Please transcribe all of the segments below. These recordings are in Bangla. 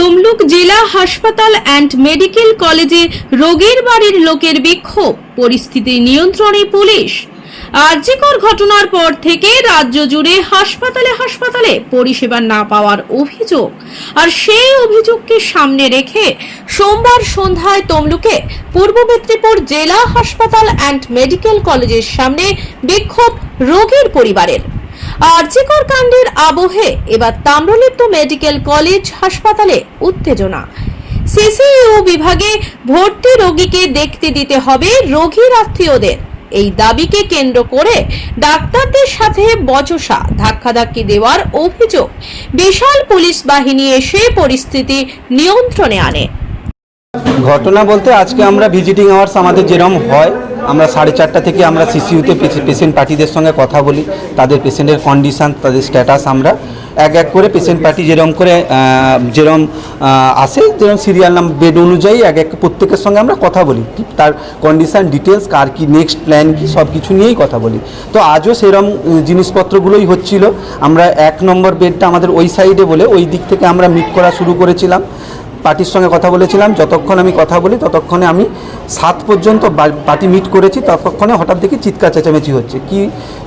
তমলুক জেলা হাসপাতাল অ্যান্ড মেডিকেল কলেজে রোগীর বাড়ির লোকের বিক্ষোভ। পরিস্থিতি নিয়ন্ত্রণে পুলিশ। আর্যিকর ঘটনার পর থেকে রাজ্য জুড়ে হাসপাতালে হাসপাতালে পরিষেবা না পাওয়ার অভিযোগ। আর সেই অভিযোগকে সামনে রেখে সোমবার সন্ধ্যায় তমলুকে পূর্ব মেদিনীপুর জেলা হাসপাতাল অ্যান্ড মেডিকেল কলেজের সামনে বিক্ষোভ রোগীর পরিবারের। আরজিকর কাণ্ডের আবহে এবার তাম্রলিপ্ত মেডিকেল কলেজ হাসপাতালে উত্তেজনা। সিসিইউ বিভাগে ভর্তি রোগীকে দেখতে দিতে হবে রোগীর আত্মীয়দের। এই দাবিকে কেন্দ্র করে ডাক্তারদের সাথে বচসা, ধাক্কাধাক্কি দেওয়ার অভিযোগ। বিশাল পুলিশ বাহিনী এসে পরিস্থিতি নিয়ন্ত্রণে আনে। ঘটনা বলতে আজকে আমরা ভিজিটিং আওয়ার্স আমাদের যেরকম হয় আমরা সাড়ে চারটা থেকে আমরা সিসিউতে পেশেন্ট পার্টিদের সঙ্গে কথা বলি তাদের পেশেন্টের কন্ডিশান তাদের স্ট্যাটাস আমরা এক এক করে পেশেন্ট পার্টি যেরকম করে যেরকম আসে যেরকম সিরিয়াল নাম বেড অনুযায়ী এক এক প্রত্যেকের সঙ্গে আমরা কথা বলি। তার কন্ডিশান ডিটেলস কার কি নেক্সট প্ল্যান কি সব কিছু নিয়েই কথা বলি। তো আজও সেরকম উম, জিনিসপত্রগুলোই হচ্ছিল। আমরা এক নম্বর বেডটা আমাদের ওই সাইডে বলে ওই দিক থেকে আমরা মিট করা শুরু করেছিলাম। পার্টির সঙ্গে কথা বলেছিলাম, যতক্ষণ আমি কথা বলি ততক্ষণে আমি সাত পর্যন্ত পার্টি মিট করেছি, ততক্ষণে হঠাৎ দেখি চিৎকার চেঁচামেচি হচ্ছে। কি,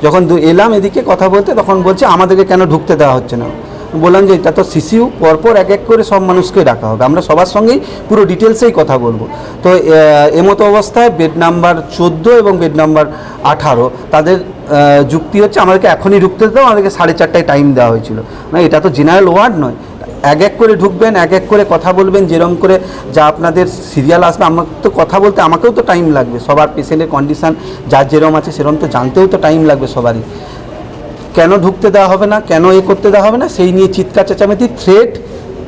যখন এলাম এদিকে কথা বলতে তখন বলছে আমাদেরকে কেন ঢুকতে দেওয়া হচ্ছে না। বললাম যে এটা তো সিসিউ, পরপর এক এক করে সব মানুষকে ডাকা হবে। আমরা সবার সঙ্গেই পুরো ডিটেলসেই কথা বলব। তো এমতো অবস্থায় বেড নাম্বার চোদ্দ এবং বেড নাম্বার আঠারো, তাদের যুক্তি হচ্ছে আমাদেরকে এখনই ঢুকতে দাও, আমাদেরকে সাড়ে চারটায় টাইম দেওয়া হয়েছিল। না এটা তো জেনারেল ওয়ার্ড নয়। এক এক করে ঢুকবেন, এক এক করে কথা বলবেন, যেরকম করে যা আপনাদের সিরিয়াল আসবে আমার তো কথা বলতে, আমাকেও তো টাইম লাগবে। সবার পেশেন্টের কন্ডিশান যার যেরকম আছে, সেরকম তো জানতেও তো টাইম লাগবে সবারই। কেন ঢুকতে দেওয়া হবে না, কেন এ করতে দেওয়া হবে না, সেই নিয়ে চিৎকার চেঁচামেচি থ্রেট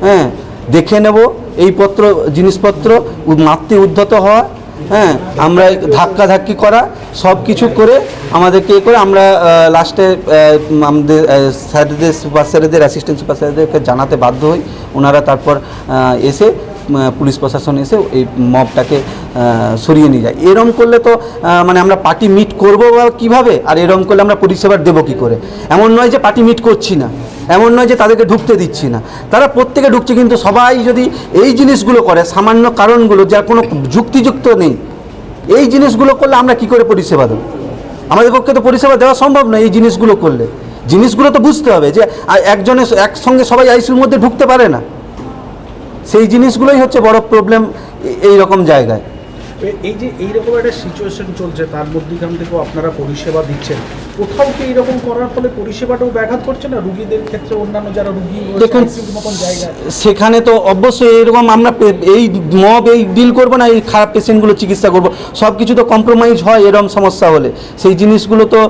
হ্যাঁ দেখে নেব। এই পত্র, জিনিসপত্র মাতৃ উদ্ধত হওয়া হ্যাঁ আমরা ধাক্কা ধাক্কি করা সব কিছু করে আমাদেরকে এ করে আমরা লাস্টে আমাদের স্যারদের, সুপার স্যারেদের অ্যাসিস্ট্যান্ট সুপার স্যারেদেরকে জানাতে বাধ্য হই। ওনারা তারপর এসে পুলিশ প্রশাসন এসে এই মবটাকে সরিয়ে নিয়ে যায়। এরম করলে তো মানে আমরা পার্টি মিট করব বা কীভাবে? আর এরম করলে আমরা পরিষেবার দেবো কী করে? এমন নয় যে পার্টি মিট করছি না। এমন নয় যে তাদেরকে ঢুকতে দিচ্ছি না। তারা প্রত্যেকে ঢুকছে কিন্তু সবাই যদি এই জিনিসগুলো করে, সামান্য কারণগুলো, যার কোনো যুক্তিযুক্ত নেই, এই জিনিসগুলো করলে আমরা কি করে পরিষেবা দেবো? আমাদের পক্ষে তো পরিষেবা দেওয়া সম্ভব নয় এই জিনিসগুলো করলে। জিনিসগুলো তো বুঝতে হবে যে একজনের একসঙ্গে সবাই আইসিউর মধ্যে ঢুকতে পারে না। সেই জিনিসগুলোই হচ্ছে বড় প্রবলেম এই রকম জায়গায়। এই যে এইরকম একটা সিচুয়েশন চলছে তার মধ্যেখান থেকেও আপনারা পরিষেবা দিচ্ছেন। কোথাও কি এইরকম করার ফলে পরিষেবাটাও ব্যাঘাত করছে না? রুগীদের ক্ষেত্রে অন্যান্য যারা রুগী দেখুন সেখানে তো অবশ্যই এরকম আমরা এই মব এই ডিল করব না এই খারাপ পেশেন্টগুলো চিকিৎসা করব। সব কিছু তো কম্প্রোমাইজ হয় এরকম সমস্যা হলে। সেই জিনিসগুলো তো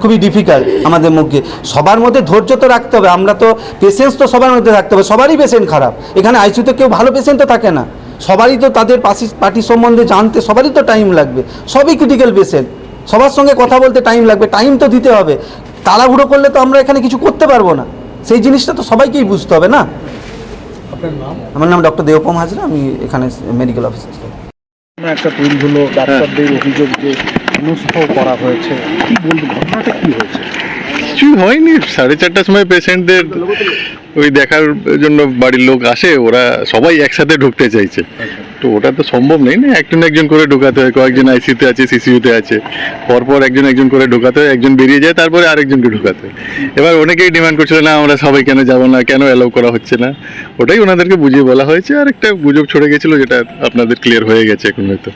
খুবই ডিফিকাল্ট আমাদের মধ্যে সবার মধ্যে ধৈর্য তো রাখতে হবে। আমরা তো পেশেন্টস তো সবার মধ্যে রাখতে হবে। সবারই পেশেন্ট খারাপ। এখানে আইসিউতে কেউ ভালো পেশেন্ট তো থাকে না। সবারই তো তাদের পাশি পার্টি সম্বন্ধে জানতে সবারই তো টাইম লাগবে। সবই ক্রিটিক্যাল পেশেন্ট সবার সঙ্গে কথা বলতে টাইম লাগবে টাইম তো দিতে হবে। তাড়াহুড়ো করলে তো আমরা এখানে কিছু করতে পারব না। সেই জিনিসটা তো সবাইকেই বুঝতে হবে না? আমার নাম ডক্টর দেবপম হাজরা আমি এখানে মেডিকেল অফিসার একটা হলো ডাক্তারদের অভিযোগ যে হেনস্থ করা হয়েছে। কি বলব ঘটনাটা কি হয়েছে? কিছুই হয়নি। সাড়ে চারটার সময় পেশেন্টদের ওই দেখার জন্য বাড়ির লোক আসে ওরা সবাই একসাথে ঢুকতে চাইছে। তো ওটা তো সম্ভব নেই না? একজন একজন করে ঢোকাতে হয় কয়েকজন আইসিতে আছে সিসিউতে আছে। পরপর একজন একজন করে ঢোকাতে হয় একজন বেরিয়ে যায় তারপরে আরেকজনকে ঢোকাতে হয়। এবার অনেকেই ডিমান্ড করছিল না আমরা সবাই কেন যাব না? কেন অ্যালাউ করা হচ্ছে না? ওটাই ওনাদেরকে বুঝিয়ে বলা হয়েছে। আর একটা গুজব ছড়ে গেছিল যেটা আপনাদের ক্লিয়ার হয়ে গেছে এখন হয়তো।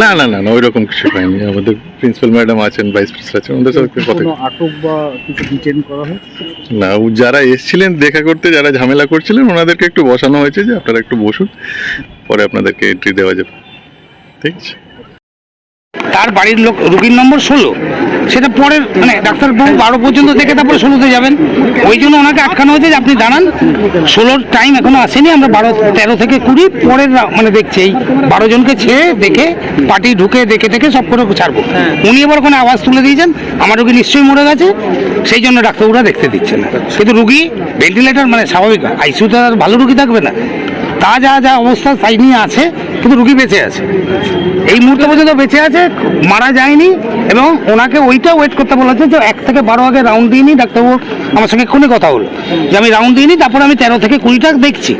না না না না ওই রকম কিছু হয়নি। আমাদের প্রিন্সিপাল ম্যাডাম আছেন ভাইস প্রিন্সিপাল আছেন ওদের সাথে কথা আটক বা কিছু ডিটেন করা হয়েছে না ও যারা এসছিলেন দেখা করতে যারা ঝামেলা করছিলেন ওনাদেরকে একটু বসানো হয়েছে যে আপনারা একটু বসুন পরে আপনাদেরকে এন্ট্রি দেওয়া যাবে। ঠিক আছে? তার বাড়ির লোক রুগীর নম্বর ষোলো? সেটা পরের মানে ডাক্তারবাবু বারো পর্যন্ত দেখে তারপরে ষোলোতে যাবেন। ওই জন্য ওনাকে আটকানো হয়েছে যে আপনি দাঁড়ান। ষোলোর টাইম এখনও আসেনি, আমরা বারো, তেরো থেকে কুড়ি, পরের মানে দেখছি, এই বারো জনকে ছেড়ে দেখে, পার্টি ঢুকে দেখে দেখে সব করে ছাড়বো। উনি এবার ওখানে আওয়াজ তুলে দিয়েছেন, আমার রুগী নিশ্চয়ই মরে গেছে, সেই জন্য ডাক্তারবাবুরা দেখতে দিচ্ছে না। কিন্তু রুগী ভেন্টিলেটর মানে স্বাভাবিক আইসিউতে আর ভালো রুগী থাকবে না। তা যা যা অবস্থা তাই নিয়ে আছে কিন্তু রুগী বেঁচে আছে। এই মুহূর্তে পর্যন্ত বেঁচে আছে মারা যায়নি এবং ওনাকে ওইটা ওয়েট করতে বলা হচ্ছে যে এক থেকে বারো আগে রাউন্ড দিইনি ডাক্তারবাবু আমার সঙ্গে এক্ষুনি কথা হলো যে আমি রাউন্ড দিইনি তারপর আমি তেরো থেকে কুড়িটা দেখছি।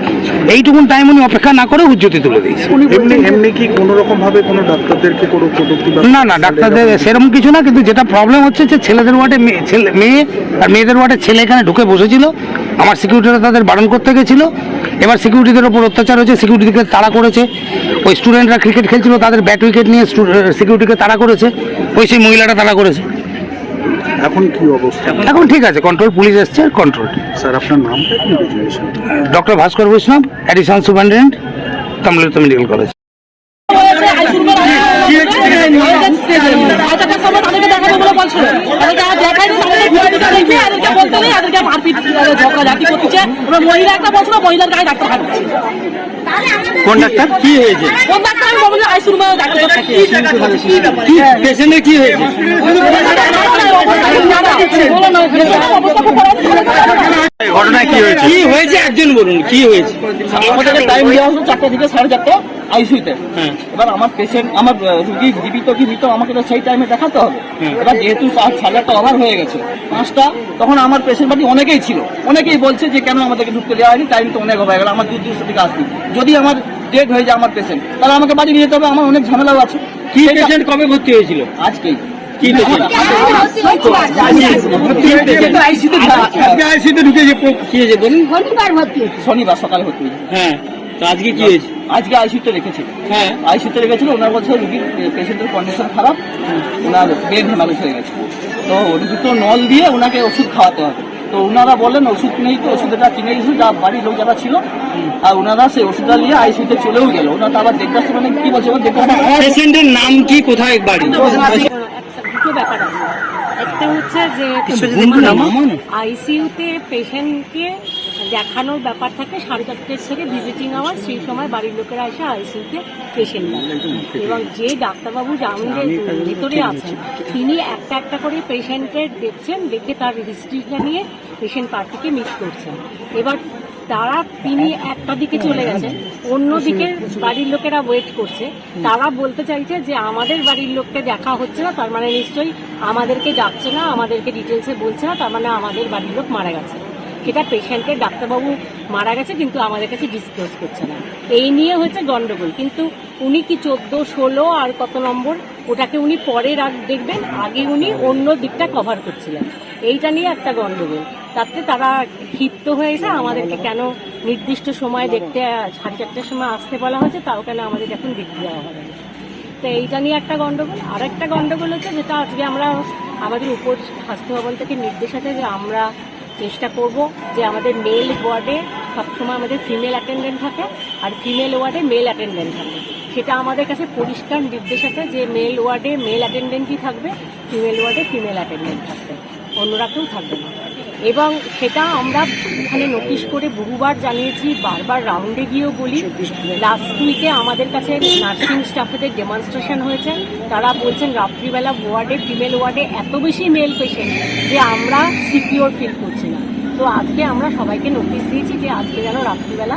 এইটুকুন টাইম উনি অপেক্ষা না করে উজ্জ্যোতি তুলে দিয়েছে। এমনি এমনি কি কোনো রকম ভাবে কোনো ডাক্তারদেরকে কোনো না না ডাক্তারদের সেরকম কিছু না কিন্তু যেটা প্রবলেম হচ্ছে যে ছেলেদের ওয়ার্ডে মেয়ে- ছেলে মেয়ে আর মেয়েদের ওয়ার্ডে ছেলে এখানে ঢুকে বসেছিল। আমার সিকিউরিটিরা তাদের বারণ করতে গেছিল। এবার সিকিউরিটিদের ওপর অত্যাচার হয়েছে সিকিউরিটিকে তাড়া করেছে। ওই স্টুডেন্টরা ক্রিকেট খেলছিল তাদের ব্যাট উইকেট নিয়ে সিকিউরিটিকে তাড়া করেছে। ওই সেই মহিলাটা তাড়া করেছে। এখন কি অবস্থা? এখন ঠিক আছে কন্ট্রোল পুলিশ এসছে কন্ট্রোল স্যার আপনার নাম doctor Bhaskar Baishnab additional superintendent কমলালিত medical college মহিলা একটা বলছিল মহিলার গায়ে ডাক্তার খাচ্ছে। কোন ডাক্তার? কি হয়েছে? কোন ডাক্তার? আমি বলব আইসির ডাক্তার থাকে পেশেন্টের কি হয়েছে? ঘটনা কি হয়েছে? কি হয়েছে একজন বলুন কি হয়েছে? আমাদেরকে টাইম দেওয়া হলো চারটে থেকে সাড়ে চারটে আইসিউতে এবার আমার পেশেন্ট আমার রুগী জীবিত কি মৃত আমাকে তো সেই টাইমে দেখাতে হবে। এবার যেহেতু সাড়ে আটটা ওভার হয়ে গেছে পাঁচটা তখন আমার পেশেন্ট বাড়ি অনেকেই ছিল। অনেকেই বলছে যে কেন আমাদেরকে ঢুকতে দেওয়া হয়নি? টাইম তো অনেক হয়ে গেল আমার দূর দূর থেকে আসবি যদি আমার ডেট হয়ে যায় আমার পেশেন্ট তাহলে আমাকে বাড়ি নিয়ে যেতে হবে আমার অনেক ঝামেলাও আছে। কি পেশেন্ট কবে ভর্তি হয়েছিল? আজকেই। কি পেশেন্ট আইসিতে ঢুকেছে কি হয়েছে বলুন? শনিবার সকালে হয়েছে। হ্যাঁ তো আজকে কি হয়েছে? আজকে আইসিউতে হ্যাঁ। আইসিউতে রেখেছিল ওনার বলছে রুগীর পেশেন্টের কন্ডিশন খারাপ ওনার ব্রেন হ্যামারেজ হয়ে গেছে। তো দুটো নল দিয়ে ওনাকে ওষুধ খাওয়াতে হবে। তো ওনারা বলেন ওষুধ নেই তো ওষুধটা কিনে দিয়েছিল যা বাড়ির লোক যারা ছিল। আর ওনারা সেই ওষুধটা নিয়ে আইসিউতে চলেও গেল। ওনারা তো আবার দেখতে আসছে মানে কি বলছে? দেখতে পেশেন্টের নাম কি? কোথায় বাড়ি? দুটো ব্যাপার আছে। একটা হচ্ছে যে আইসিইউতে পেশেন্টকে দেখানোর ব্যাপার থাকে সাড়ে চারটের থেকে ভিজিটিং আওয়ার সেই সময় বাড়ির লোকেরা এসে আইসিইউতে পেশেন্ট এবং যে ডাক্তারবাবু আমাদের ভিতরে আছেন তিনি একটা একটা করে পেশেন্টের দেখছেন দেখে তার হিস্ট্রিটা নিয়ে পেশেন্ট পার্টিকে মিট করছেন। এবার তারা তিনি একটা দিকে চলে গেছেন অন্যদিকে বাড়ির লোকেরা ওয়েট করছে। তারা বলতে চাইছে যে আমাদের বাড়ির লোককে দেখা হচ্ছে না, তার মানে নিশ্চয়ই আমাদেরকে ডাকছে না, আমাদেরকে ডিটেলসে বলছে না, তার মানে আমাদের বাড়ির লোক মারা গেছে। সেটা পেশেন্টের ডাক্তারবাবু মারা গেছে, কিন্তু আমাদের কাছে ডিসক্লোজ করছে না। এই নিয়ে হচ্ছে গন্ডগোল। কিন্তু উনি কি চোদ্দ, ষোলো আর কত নম্বর, ওটাকে উনি পরে রাখ, দেখবেন, আগে উনি অন্য দিকটা কভার করছিলেন। এইটা নিয়ে একটা গন্ডগোল। তাতে তারা ক্ষিপ্ত হয়েছে আমাদেরকে কেন নির্দিষ্ট সময় দেখতে, সাড়ে চারটের সময় আসতে বলা হয়েছে, তাও কেন আমাদের এখন দেখতে দেওয়া হবে তো এইটা নিয়ে একটা গন্ডগোল। আর একটা গন্ডগোল হচ্ছে যেটা আজকে আমরা আমাদের উপর স্বাস্থ্য ভবন থেকে নির্দেশ আছে যে আমরা চেষ্টা করব যে আমাদের মেল ওয়ার্ডে সবসময় আমাদের ফিমেল অ্যাটেন্ডেন্ট থাকে আর ফিমেল ওয়ার্ডে মেল অ্যাটেন্ডেন্ট থাকে। সেটা আমাদের কাছে পরিষ্কার নির্দেশ আছে যে মেল ওয়ার্ডে মেল অ্যাটেন্ডেন্টই থাকবে, ফিমেল ওয়ার্ডে ফিমেল অ্যাটেন্ডেন্ট থাকবে, অন্যরা কেউ থাকবে না। এবং সেটা আমরা এখানে নোটিশ করে বহুবার জানিয়েছি, বারবার রাউন্ডে গিয়েও বলি। লাস্ট উইকে আমাদের কাছে নার্সিং স্টাফেদের ডেমনস্ট্রেশন হয়েছে। তারা বলছেন, রাত্রিবেলা ওয়ার্ডে ফিমেল ওয়ার্ডে এত বেশি মেল পেশেন্ট যে আমরা সিকিওর ফিল করছি না। তো আজকে আমরা সবাইকে নোটিশ দিয়েছি যে আজকে যেন রাত্রিবেলা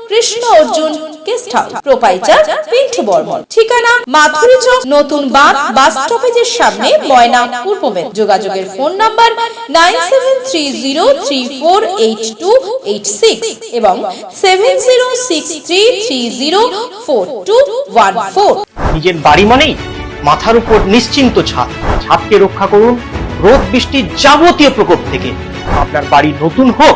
Krishna Arjun guest house proprietor Pintu Barman ঠিকানা মাথুরি চক, নতুন বাঁধ, বাস স্টপেজের সামনে ময়না পূর্ব মেদ যোগাযোগের phone number nine seven three zero three four eight two eight six এবং seven zero six three three zero four two one four. নিজের বাড়ি মানেই মাথার উপর নিশ্চিন্ত ছাদ। ছাদকে রক্ষা করুন রোদ বৃষ্টির যাবতীয় প্রকোপ থেকে। আপনার বাড়ি নতুন হোক